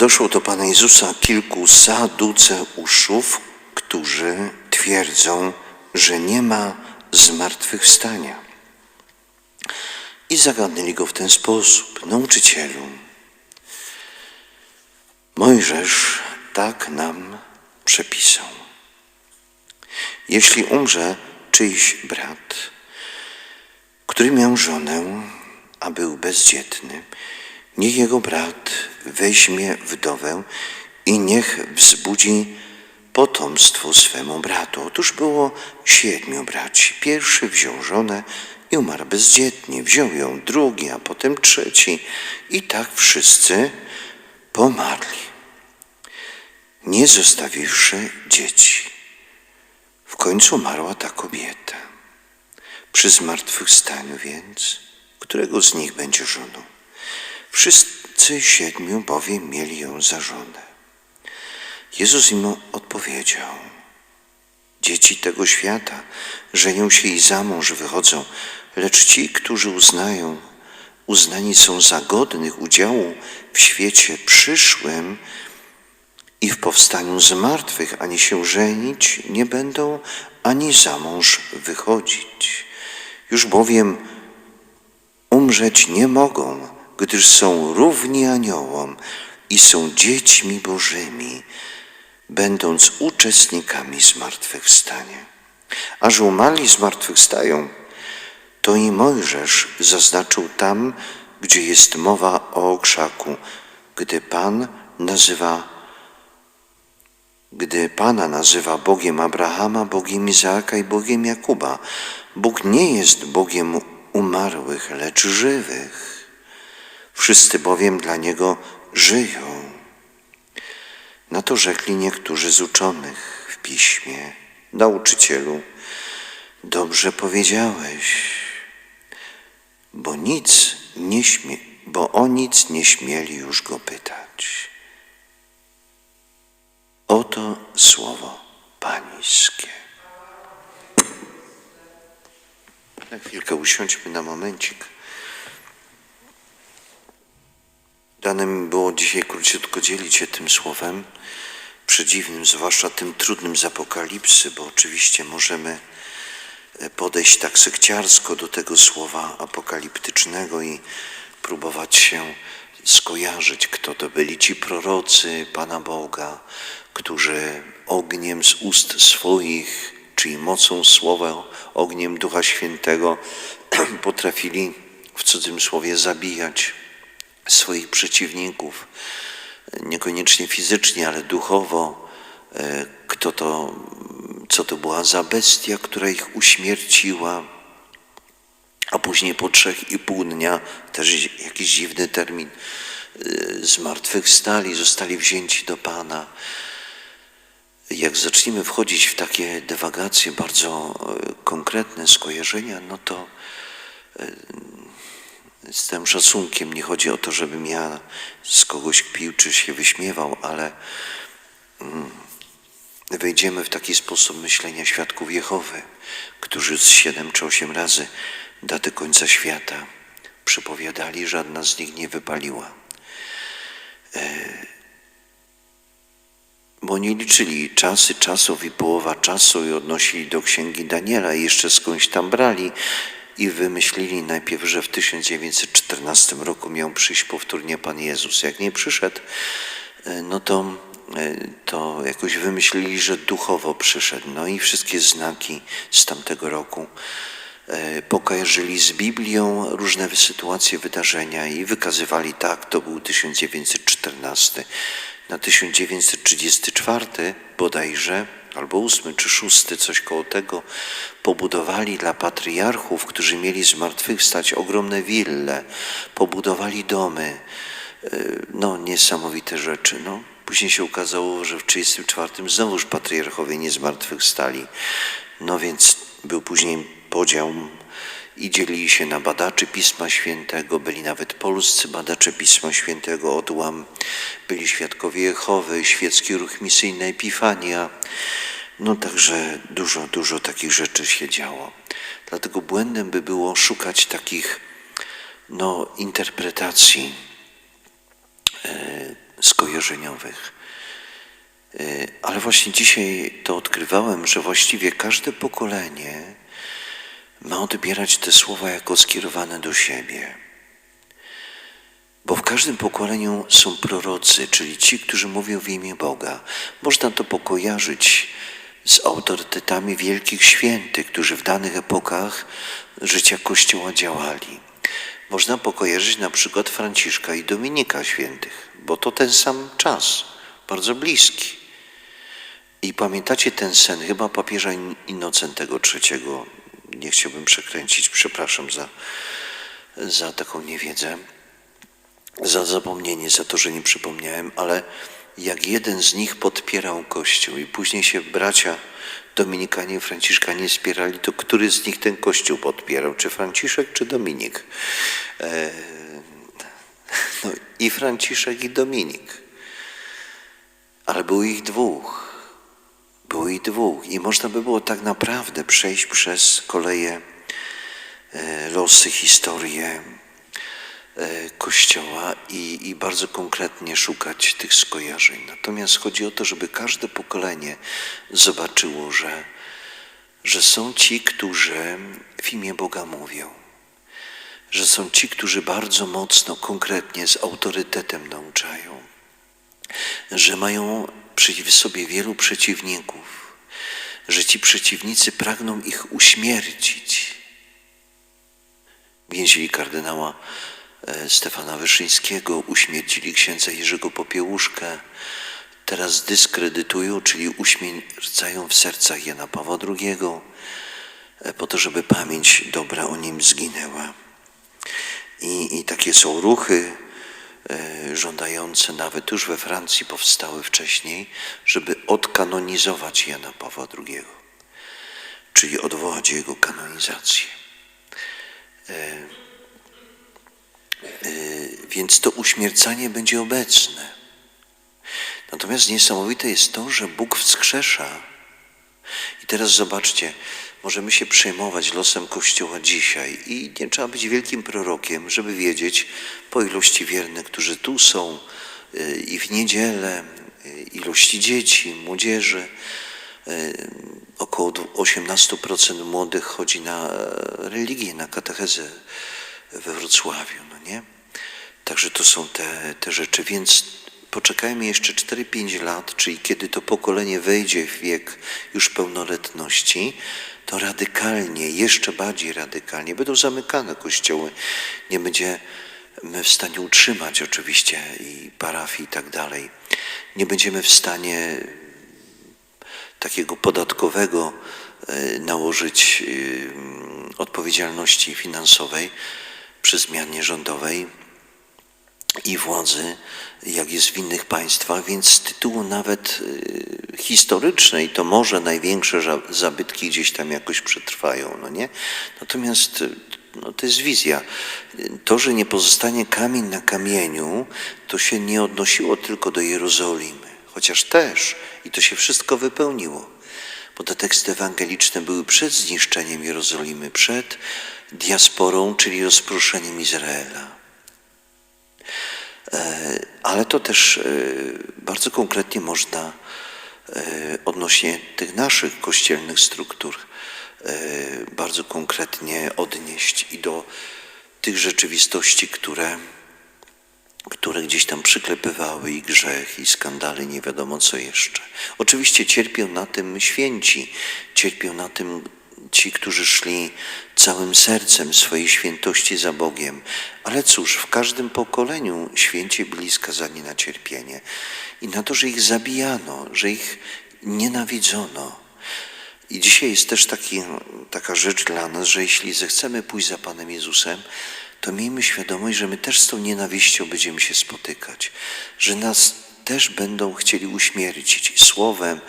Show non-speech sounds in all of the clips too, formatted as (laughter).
Podeszło do Pana Jezusa kilku saduceuszów, którzy twierdzą, że nie ma zmartwychwstania. I zagadnęli go w ten sposób: Nauczycielu, Mojżesz tak nam przepisał. Jeśli umrze czyjś brat, który miał żonę, a był bezdzietny, niech jego brat weźmie wdowę i niech wzbudzi potomstwo swemu bratu. Otóż było siedmiu braci. Pierwszy wziął żonę i umarł bezdzietnie. Wziął ją drugi, a potem trzeci. I tak wszyscy pomarli, nie zostawiwszy dzieci. W końcu umarła ta kobieta. Przy zmartwychwstaniu więc, którego z nich będzie żoną? Wszyscy siedmiu bowiem mieli ją za żonę. Jezus im odpowiedział: Dzieci tego świata żenią się i za mąż wychodzą, lecz ci, którzy uznają, uznani są za godnych udziału w świecie przyszłym i w powstaniu z martwych, ani się żenić nie będą, ani za mąż wychodzić. Już bowiem umrzeć nie mogą, gdyż są równi aniołom i są dziećmi Bożymi, będąc uczestnikami zmartwychwstania. A że umarli zmartwychwstają, to i Mojżesz zaznaczył tam, gdzie jest mowa o okrzaku, gdy Pan nazywa gdy Pana nazywa Bogiem Abrahama, Bogiem Izaaka i Bogiem Jakuba. Bóg nie jest Bogiem umarłych, lecz żywych. Wszyscy bowiem dla Niego żyją. Na to rzekli niektórzy z uczonych w piśmie. Nauczycielu, dobrze powiedziałeś, bo nic nie śmie, bo o nic nie śmieli już go pytać. Oto słowo Pańskie. Na chwilkę usiądźmy na momencik. Dane mi było dzisiaj króciutko dzielić się tym słowem przedziwnym, zwłaszcza tym trudnym z Apokalipsy, bo oczywiście możemy e, podejść tak sekciarsko do tego słowa apokaliptycznego i próbować się skojarzyć, kto to byli ci prorocy Pana Boga, którzy ogniem z ust swoich, czyli mocą słowa, ogniem Ducha Świętego (clears throat) potrafili w cudzym słowie zabijać swoich przeciwników, niekoniecznie fizycznie, ale duchowo. E, kto to, co to była za bestia, która ich uśmierciła, a później po trzech i pół dnia, też jakiś dziwny termin, e, zmartwychwstali, zostali wzięci do Pana. Jak zaczniemy wchodzić w takie dewagacje, bardzo e, konkretne skojarzenia, no to z tym szacunkiem nie chodzi o to, żebym ja z kogoś kpił czy się wyśmiewał, ale mm, wejdziemy w taki sposób myślenia świadków Jehowy, którzy z siedem czy osiem razy daty końca świata przypowiadali, żadna z nich nie wypaliła. E, bo nie liczyli czasy czasów i połowa czasu i odnosili do księgi Daniela i jeszcze skądś tam brali i wymyślili najpierw, że w 1914 roku miał przyjść powtórnie Pan Jezus. Jak nie przyszedł, e, no to, e, to jakoś wymyślili, że duchowo przyszedł. No i wszystkie znaki z tamtego roku e, pokajarzyli z Biblią różne sytuacje, wydarzenia i wykazywali tak, to był 1914. Na 1934 bodajże albo ósmy czy szósty, coś koło tego, pobudowali dla patriarchów, którzy mieli zmartwychwstać ogromne wille, pobudowali domy. E, no, niesamowite rzeczy. No. Później się okazało, że w 1934 znowuż patriarchowie nie zmartwychwstali. No więc był później podział i dzielili się na badaczy Pisma Świętego, byli nawet polscy badacze Pisma Świętego, odłam, byli świadkowie Jehowy, świecki ruch misyjny Epifania. No także dużo, dużo takich rzeczy się działo. Dlatego błędem by było szukać takich no, interpretacji e, skojarzeniowych. Y, Ale właśnie dzisiaj to odkrywałem, że właściwie każde pokolenie ma odbierać te słowa jako skierowane do siebie. Bo w każdym pokoleniu są prorocy, czyli ci, którzy mówią w imię Boga. Można to pokojarzyć z autorytetami wielkich świętych, którzy w danych epokach życia Kościoła działali. Można pokojarzyć na przykład Franciszka i Dominika świętych, bo to ten sam czas, bardzo bliski. I pamiętacie ten sen chyba papieża In- Innocentego III. Nie chciałbym przekręcić, przepraszam za, za taką niewiedzę, za zapomnienie, za to, że nie przypomniałem, ale jak jeden z nich podpierał Kościół i później się bracia Dominikanie Franciszkanie spierali, to który z nich ten Kościół podpierał? Czy Franciszek, czy Dominik? E, no i Franciszek, i Dominik. Ale było ich dwóch. Było ich dwóch. I można by było tak naprawdę przejść przez koleje e, losy, historię e, Kościoła i, i bardzo konkretnie szukać tych skojarzeń. Natomiast chodzi o to, żeby każde pokolenie zobaczyło, że, że są ci, którzy w imię Boga mówią, że są ci, którzy bardzo mocno, konkretnie, z autorytetem nauczają, że mają przeciw sobie wielu przeciwników, że ci przeciwnicy pragną ich uśmiercić. Więzili kardynała e, Stefana Wyszyńskiego, uśmiercili księdza Jerzego Popiełuszkę, teraz dyskredytują, czyli uśmiercają w sercach Jana Pawła II, e, po to, żeby pamięć dobra o nim zginęła. I, i takie są ruchy żądające, nawet już we Francji powstały wcześniej, żeby odkanonizować Jana Pawła II, czyli odwołać jego kanonizację. Więc to uśmiercanie będzie obecne. Natomiast niesamowite jest to, że Bóg wskrzesza. I teraz zobaczcie, możemy się przejmować losem Kościoła dzisiaj i nie trzeba być wielkim prorokiem, żeby wiedzieć po ilości wiernych, którzy tu są y, i w niedzielę, y, ilości dzieci, młodzieży. Y, Około 18% młodych chodzi na e, religię, na katechezę we Wrocławiu, no nie? Także to są te, te rzeczy, więc poczekajmy jeszcze 4-5 lat, czyli kiedy to pokolenie wejdzie w wiek już pełnoletności, to radykalnie, jeszcze bardziej radykalnie będą zamykane kościoły. Nie będziemy w stanie utrzymać oczywiście i parafii i tak dalej. Nie będziemy w stanie takiego podatkowego e, nałożyć e, odpowiedzialności finansowej przy zmianie rządowej i władzy, jak jest w innych państwach, więc z tytułu nawet y, historycznej to może największe zabytki gdzieś tam jakoś przetrwają, no nie? Natomiast y, no, to jest wizja. To, że nie pozostanie kamień na kamieniu, to się nie odnosiło tylko do Jerozolimy, chociaż też i to się wszystko wypełniło, bo te teksty ewangeliczne były przed zniszczeniem Jerozolimy, przed diasporą, czyli rozproszeniem Izraela. E, Ale to też e, bardzo konkretnie można e, odnośnie tych naszych kościelnych struktur bardzo konkretnie odnieść i do tych rzeczywistości, które, które gdzieś tam przyklepywały i grzech, i skandale, nie wiadomo co jeszcze. Oczywiście cierpią na tym święci, cierpią na tym ci, którzy szli całym sercem swojej świętości za Bogiem. Ale cóż, w każdym pokoleniu święci byli skazani na cierpienie i na to, że ich zabijano, że ich nienawidzono. I dzisiaj jest też taki, taka rzecz dla nas, że jeśli zechcemy pójść za Panem Jezusem, to miejmy świadomość, że my też z tą nienawiścią będziemy się spotykać, że nas też będą chcieli uśmiercić słowem,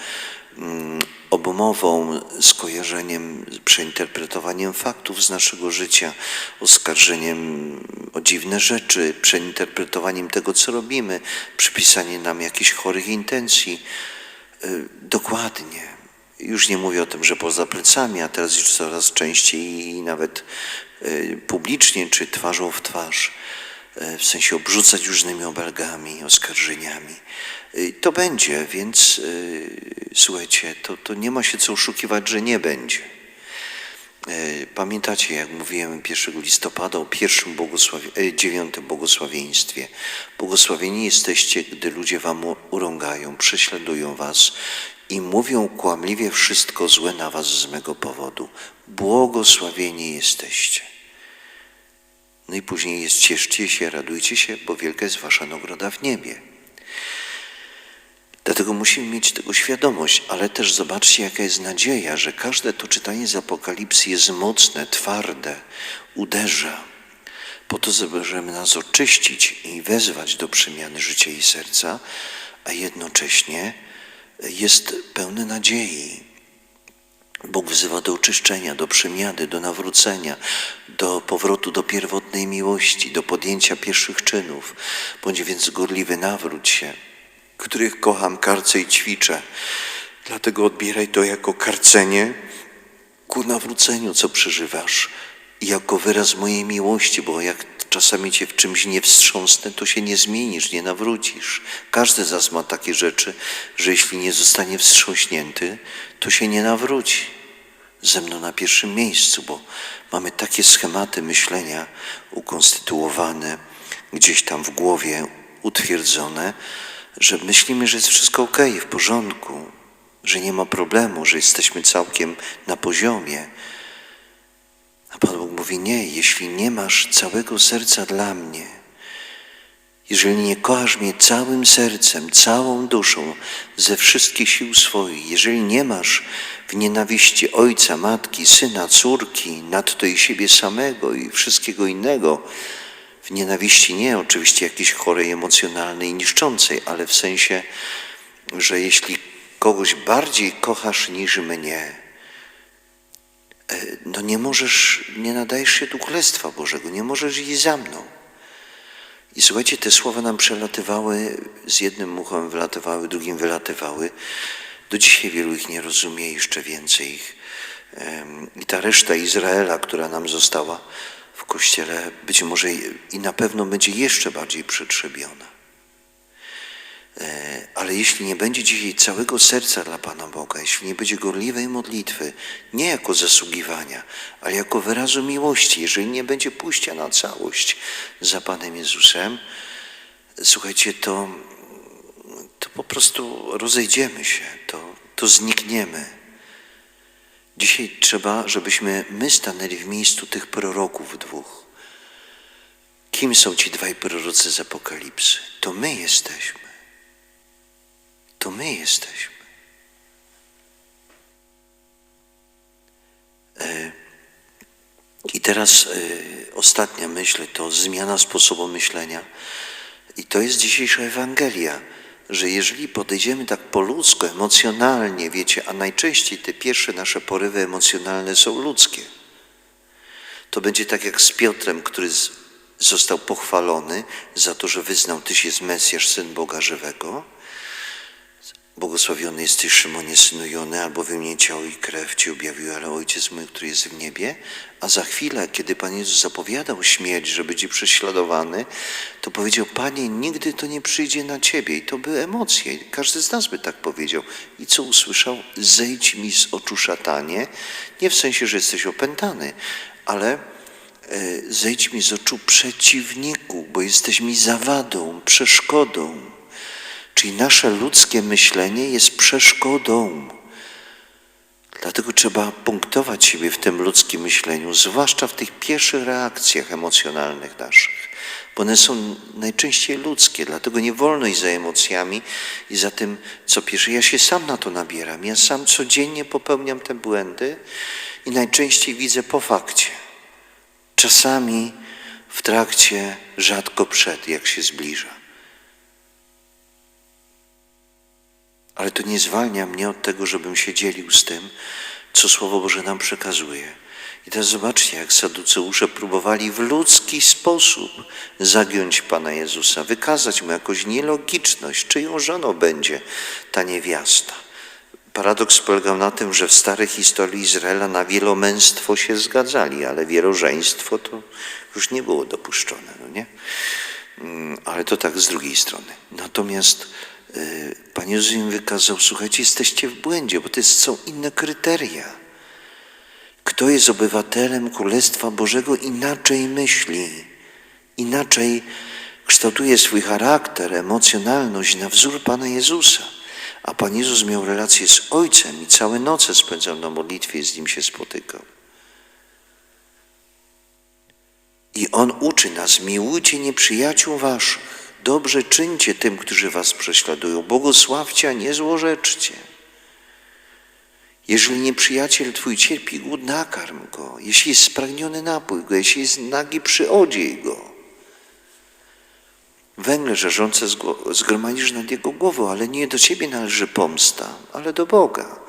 obmową, skojarzeniem, przeinterpretowaniem faktów z naszego życia, oskarżeniem o dziwne rzeczy, przeinterpretowaniem tego, co robimy, przypisanie nam jakichś chorych intencji. Y, Dokładnie. Już nie mówię o tym, że poza plecami, a teraz już coraz częściej i nawet y, publicznie, czy twarzą w twarz. e, w sensie obrzucać różnymi obelgami, oskarżeniami. E, To będzie, więc e, słuchajcie, to, to nie ma się co oszukiwać, że nie będzie. E, Pamiętacie, jak mówiłem 1 listopada o pierwszym błogosławie, dziewiątym błogosławieństwie. Błogosławieni jesteście, gdy ludzie wam urągają, prześladują was i mówią kłamliwie wszystko złe na was z mego powodu. Błogosławieni jesteście. No i później jest cieszcie się, radujcie się, bo wielka jest wasza nagroda w niebie. Dlatego musimy mieć tego świadomość, ale też zobaczcie, jaka jest nadzieja, że każde to czytanie z Apokalipsy jest mocne, twarde, uderza, po to, żeby nas oczyścić i wezwać do przemiany życia i serca, a jednocześnie jest pełne nadziei. Bóg wzywa do oczyszczenia, do przemiany, do nawrócenia, do powrotu do pierwotnej miłości, do podjęcia pierwszych czynów. Bądź więc gorliwy, nawróć się, których kocham, karcę i ćwiczę. Dlatego odbieraj to jako karcenie ku nawróceniu, co przeżywasz, i jako wyraz mojej miłości, bo jak czasami cię w czymś nie wstrząsnę, to się nie zmienisz, nie nawrócisz. Każdy z nas ma takie rzeczy, że jeśli nie zostanie wstrząśnięty, to się nie nawróci. Ze mną na pierwszym miejscu, bo mamy takie schematy myślenia ukonstytuowane, gdzieś tam w głowie utwierdzone, że myślimy, że jest wszystko ok, w porządku, że nie ma problemu, że jesteśmy całkiem na poziomie. A Pan Bóg mówi: Nie, jeśli nie masz całego serca dla mnie, jeżeli nie kochasz mnie całym sercem, całą duszą, ze wszystkich sił swoich, jeżeli nie masz w nienawiści ojca, matki, syna, córki, nadto i siebie samego i wszystkiego innego, nienawiści nie oczywiście jakiejś chorej, emocjonalnej, niszczącej, ale w sensie, że jeśli kogoś bardziej kochasz niż mnie, e, no nie możesz, nie nadajesz się do Królestwa Bożego, nie możesz iść za mną. I słuchajcie, te słowa nam przelatywały, z jednym muchem wylatywały, drugim wylatywały. Do dzisiaj wielu ich nie rozumie, jeszcze więcej ich. I ta reszta Izraela, która nam została w Kościele, być może i- na pewno będzie jeszcze bardziej przetrzebiona. E, Ale jeśli nie będzie dzisiaj całego serca dla Pana Boga, jeśli nie będzie gorliwej modlitwy, nie jako zasługiwania, ale jako wyrazu miłości, jeżeli nie będzie pójścia na całość za Panem Jezusem, słuchajcie, to, to po prostu rozejdziemy się, to, to znikniemy. Dzisiaj trzeba, żebyśmy my stanęli w miejscu tych proroków dwóch. Kim są ci dwaj prorocy z Apokalipsy? To my jesteśmy. To my jesteśmy. E, I teraz e, ostatnia myśl to zmiana sposobu myślenia. I to jest dzisiejsza Ewangelia, że jeżeli podejdziemy tak po ludzku, emocjonalnie, wiecie, a najczęściej te pierwsze nasze porywy emocjonalne są ludzkie, to będzie tak jak z Piotrem, który został pochwalony za to, że wyznał Tyś jest Mesjasz, Syn Boga żywego. Błogosławiony jesteś Szymonie, synu Jony, albowiem nie ciało i krew Ci objawił, ale Ojciec mój, który jest w niebie. A za chwilę, kiedy Pan Jezus zapowiadał śmierć, że będzie prześladowany, to powiedział, Panie, nigdy to nie przyjdzie na Ciebie. I to były emocje. Każdy z nas by tak powiedział. I co usłyszał? Zejdź mi z oczu szatanie. Nie w sensie, że jesteś opętany, ale e, zejdź mi z oczu przeciwniku, bo jesteś mi zawadą, przeszkodą. Czyli nasze ludzkie myślenie jest przeszkodą. Dlatego trzeba punktować siebie w tym ludzkim myśleniu, zwłaszcza w tych pierwszych reakcjach emocjonalnych naszych, bo one są najczęściej ludzkie, dlatego nie wolno iść za emocjami i za tym, co pierwsze. Ja się sam na to nabieram, ja sam codziennie popełniam te błędy i najczęściej widzę po fakcie. Czasami w trakcie, rzadko przed, jak się zbliża. Ale to nie zwalnia mnie od tego, żebym się dzielił z tym, co Słowo Boże nam przekazuje. I teraz zobaczcie, jak saduceusze próbowali w ludzki sposób zagiąć Pana Jezusa, wykazać Mu jakąś nielogiczność, czyją żoną będzie ta niewiasta. Paradoks polegał na tym, że w starej historii Izraela na wielomęstwo się zgadzali, ale wielożeństwo to już nie było dopuszczone, no nie? Mm, Ale to tak z drugiej strony. Natomiast Pan Jezus im wykazał, słuchajcie, jesteście w błędzie, bo to jest, są inne kryteria. Kto jest obywatelem Królestwa Bożego, inaczej myśli, inaczej kształtuje swój charakter, emocjonalność na wzór Pana Jezusa. A Pan Jezus miał relację z Ojcem i całe noce spędzał na modlitwie i z Nim się spotykał. I On uczy nas, miłujcie nieprzyjaciół waszych, dobrze czyńcie tym, którzy was prześladują, błogosławcie, a nie złorzeczcie. Jeżeli nieprzyjaciel twój cierpi głód, nakarm go. Jeśli jest spragniony, napój go. Jeśli jest nagi, przyodziej go. Węgle żarzące zgromadzisz nad jego głową, ale nie do ciebie należy pomsta, ale do Boga.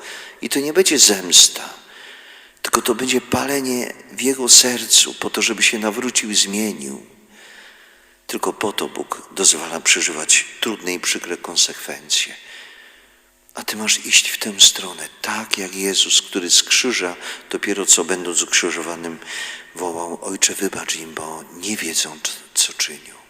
I to nie będzie zemsta, tylko to będzie palenie w jego sercu, po to, żeby się nawrócił i zmienił. Tylko po to Bóg dozwala przeżywać trudne i przykre konsekwencje. A ty masz iść w tę stronę, tak jak Jezus, który z krzyża, dopiero co będąc ukrzyżowanym, wołał: Ojcze, wybacz im, bo nie wiedzą, co czynią.